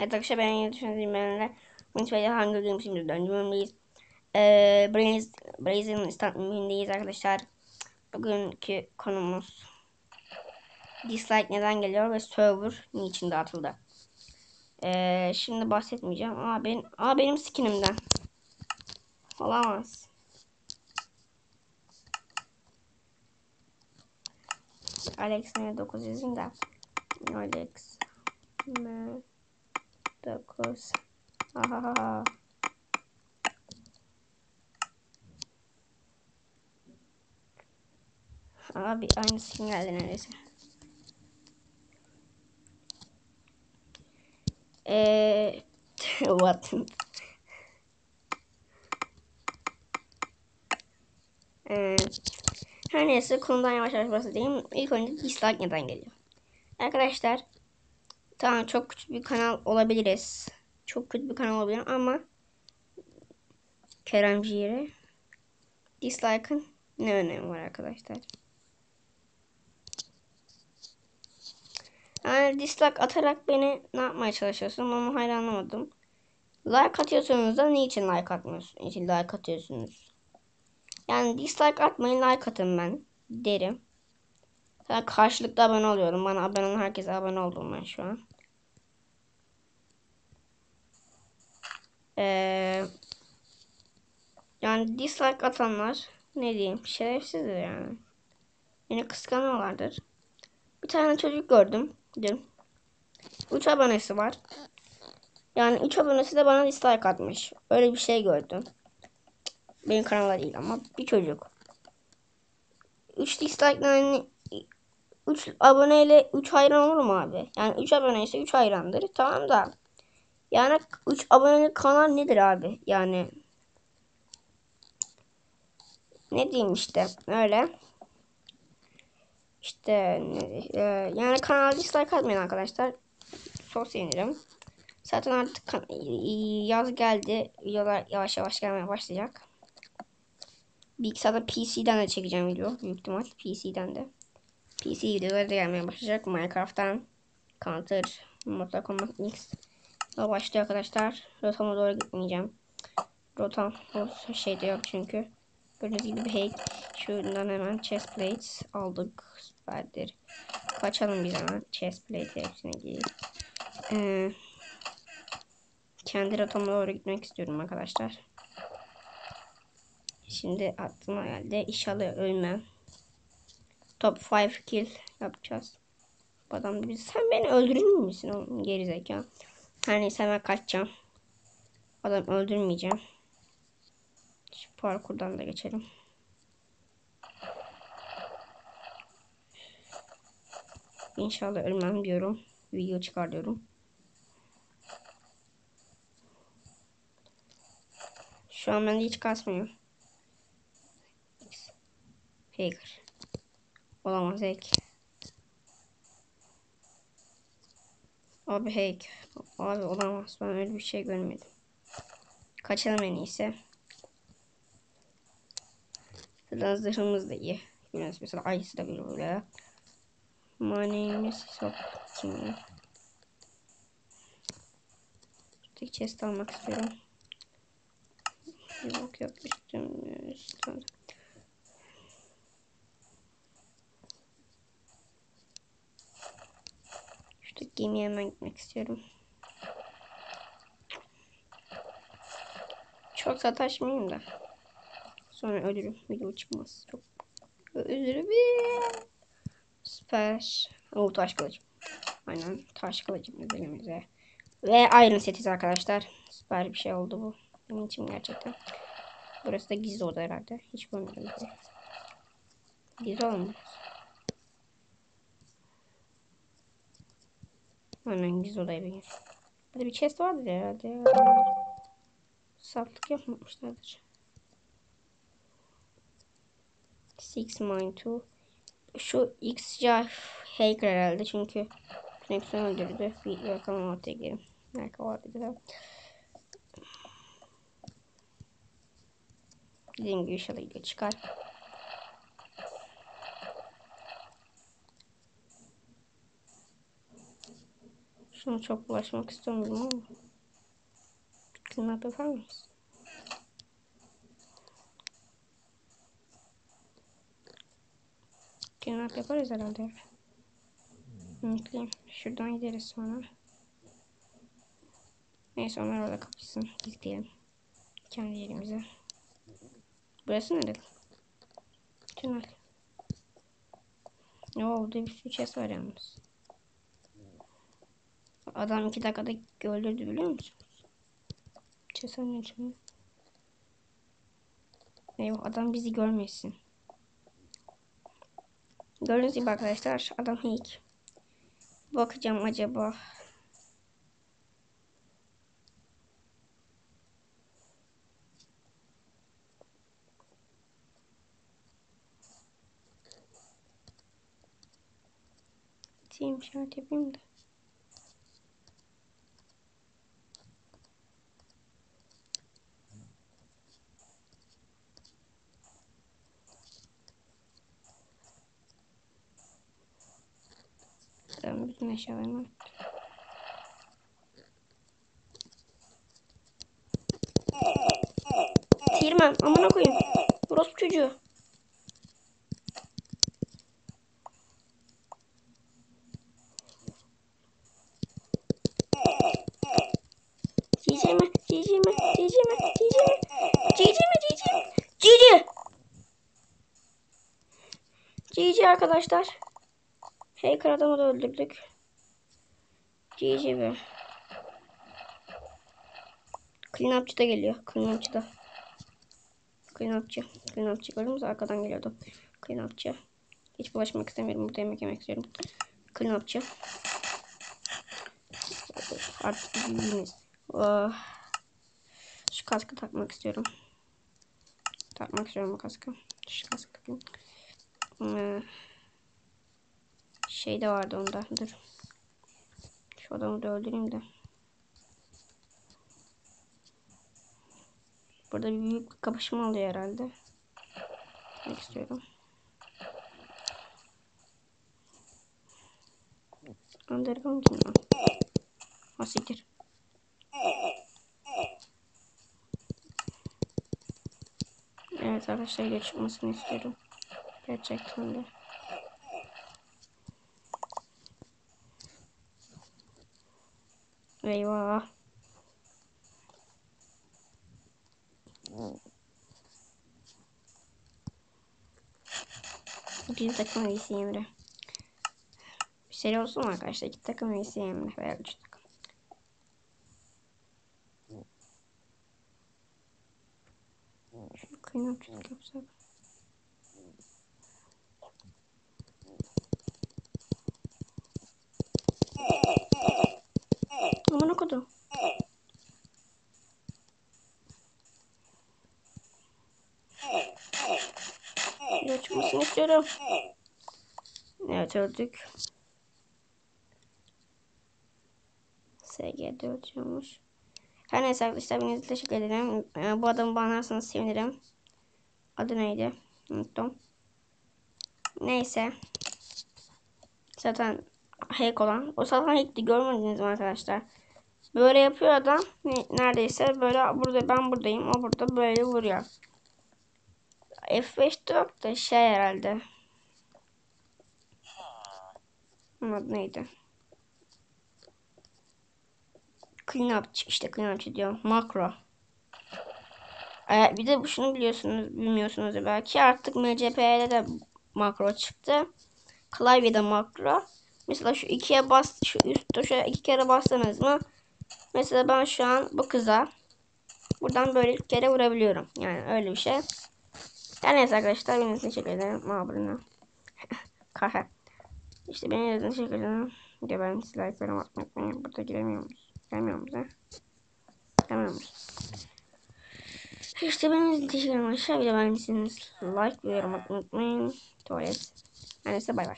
Evet arkadaşlar ben düşündüğüm benimle Multiplayer Hunger Games şimdi döndürmemdeyiz. Ee, Blaze, Blaze'in instant mühimdeyiz arkadaşlar. Bugünkü konumuz Dislike neden geliyor ve server niçin dağıtıldı. Ee, şimdi bahsetmeyeceğim. Aa, ben, aa benim skinimden. Olamaz. Alex ne 9 yazayım da. Alex ne 9 Ahaha. Abi aynı skin geldi neredeyse. Eee what? Ee, her neyse konudan yavaş yavaş bahsedeyim. İlk önce dislike neden geliyor? Arkadaşlar tamam çok küçük bir kanal olabiliriz. Çok kötü bir kanal olabilir ama Kerem Ciğer'e dislike'ın ne önemi var arkadaşlar? Yani dislike atarak beni ne yapmaya çalışıyorsun onu hayır anlamadım. Like atıyorsunuz da niçin like atmıyorsunuz? Niçin like atıyorsunuz? Yani dislike atmayın like atın ben derim. Ben karşılıklı abone oluyorum. Bana abone olan herkese abone oldum ben şu an. Ee, yani dislike atanlar ne diyeyim şerefsizdir yani. Beni kıskanıyorlardır. Bir tane çocuk gördüm dün. 3 abonesi var. Yani 3 abonesi de bana dislike atmış. Öyle bir şey gördüm. Benim kanalda değil ama bir çocuk. 3 dislike yani 3 aboneyle 3 hayran olur mu abi? Yani 3 abone ise 3 hayrandır. Tamam da yani 3 abonelik kanal nedir abi? Yani ne diyeyim işte öyle. İşte e, yani kanal dislike atmayın arkadaşlar. Çok sevinirim. Zaten artık yaz geldi. Videolar yavaş yavaş gelmeye başlayacak. Bilgisayarda PC'den de çekeceğim video. Büyük ihtimal PC'den de. PC videoları da gelmeye başlayacak. Minecraft'tan Counter, Mortal Kombat X başlıyor arkadaşlar. Rotama doğru gitmeyeceğim. Rotam o şeyde yok çünkü. Gördüğünüz gibi bir hack. Şuradan hemen chest plates aldık. Süperdir. Kaçalım biz hemen. Chest plate hepsine giyip. Ee, kendi rotama doğru gitmek istiyorum arkadaşlar. Şimdi aklıma geldi. İnşallah ölmem. Top 5 kill yapacağız. Adam biz sen beni öldürür müsün oğlum gerizekalı. Her neyse ben kaçacağım. Adam öldürmeyeceğim. Şu parkurdan da geçelim. İnşallah ölmem diyorum. Video çıkartıyorum. Şu an bende hiç kasmıyor. Hacker. Olamaz hack. Abi hack. Abi olamaz. Ben öyle bir şey görmedim. Kaçalım en iyisi. Zaten zırhımız da iyi. Biraz mesela ayısı da bir böyle. İs Sop. Şimdi. Tek chest almak istiyorum. Bir bak yapmıştım. Tamam. Hemen gitmek istiyorum. Çok sataşmayayım da. Sonra ölürüm. Video çıkmaz. Çok özürüm. Süper. O taş kılıç. Aynen taş kılıcımız elimize. Ve Iron setiz arkadaşlar. Süper bir şey oldu bu. Benim için gerçekten. Burası da gizli oda herhalde. Hiç görmedim. Gizli olmaz. Aynen gizli odaya bir Burada bir chest vardı herhalde. Saflık yapmamışlardır. Six mine two. Şu X hacker herhalde çünkü hepsini öldürdü. Bir bakalım ortaya girelim. Nerede var dedi. Dediğim gibi inşallah çıkar. Şuna çok bulaşmak istemiyorum ama. Clean yapar mısın? Clean yaparız herhalde. Ümitliyim. Şuradan gideriz sonra. Neyse onlar orada kapışsın. Biz gidelim. Kendi yerimize. Burası nedir? Tünel. Ne oldu? Bir sürü chest var yalnız. Adam iki dakikada öldürdü biliyor musunuz? Chest'in içinde. Eyvah adam bizi görmesin. Gördüğünüz gibi arkadaşlar adam hack. Bakacağım acaba. Team işaret yapayım da. Ben bütün eşyalarımı Tirmen amına koyayım. Orospu çocuğu. GG mi? GG mi? GG mi? GG mi? GG mi? GG mi? GG! GG arkadaşlar. Hacker adamı da öldürdük. GG be. Clean upçı da geliyor. Clean upçı da. Clean upçı. Clean upçı gördün mü? Arkadan geliyordu. Clean upçı. Hiç bulaşmak istemiyorum. Burada yemek yemek istiyorum. Clean upçı. Artık bildiğiniz. Oh. Şu kaskı takmak istiyorum. Takmak istiyorum bu kaskı. Şu kaskı. Ee, şey de vardı onda. Dur. Şu adamı da öldüreyim de. Burada bir büyük bir kapışma oluyor herhalde. Gitmek istiyorum. Underground kim lan? Ha. Evet arkadaşlar geç çıkmasını istiyorum. Gerçekten de. Eyvah. Bir takım iyisi Emre. Bir seri olsun mu arkadaşlar? İki takım iyisi Emre veya üç takım. Şu kıynapçılık yapsak. Aman okudum. Geçmesini istiyorum. Evet öldük. SG 4 olmuş. Her neyse arkadaşlar beni teşekkür ederim. Ee, bu adamı banlarsanız sevinirim. Adı neydi? Unuttum. Neyse. Zaten hack olan. O zaten hackti görmediniz mi arkadaşlar? Böyle yapıyor adam. Ne- Neredeyse böyle burada ben buradayım. O burada böyle vuruyor. F5'te yok da şey herhalde. Adı neydi? Clean up işte clean up diyor. Makro. Ee, bir de şunu biliyorsunuz bilmiyorsunuz da belki artık MCP'de de makro çıktı. Klavyede makro. Mesela şu ikiye bas şu üst tuşa iki kere bastınız mı? Mesela ben şu an bu kıza buradan böyle iki kere vurabiliyorum. Yani öyle bir şey. Her neyse arkadaşlar beni teşekkür ederim. Kahve. İşte beni izlediğiniz için teşekkür ederim. Bir de ben size like yorum atmayı. Burada giremiyor muyuz? Giremiyor muyuz ha? Giremiyor muyuz? İşte beni izlediğiniz için teşekkür ederim. Aşağı bir de beğendiyseniz like ve yorum atmayı unutmayın. Tuvalet. Neyse bay bay.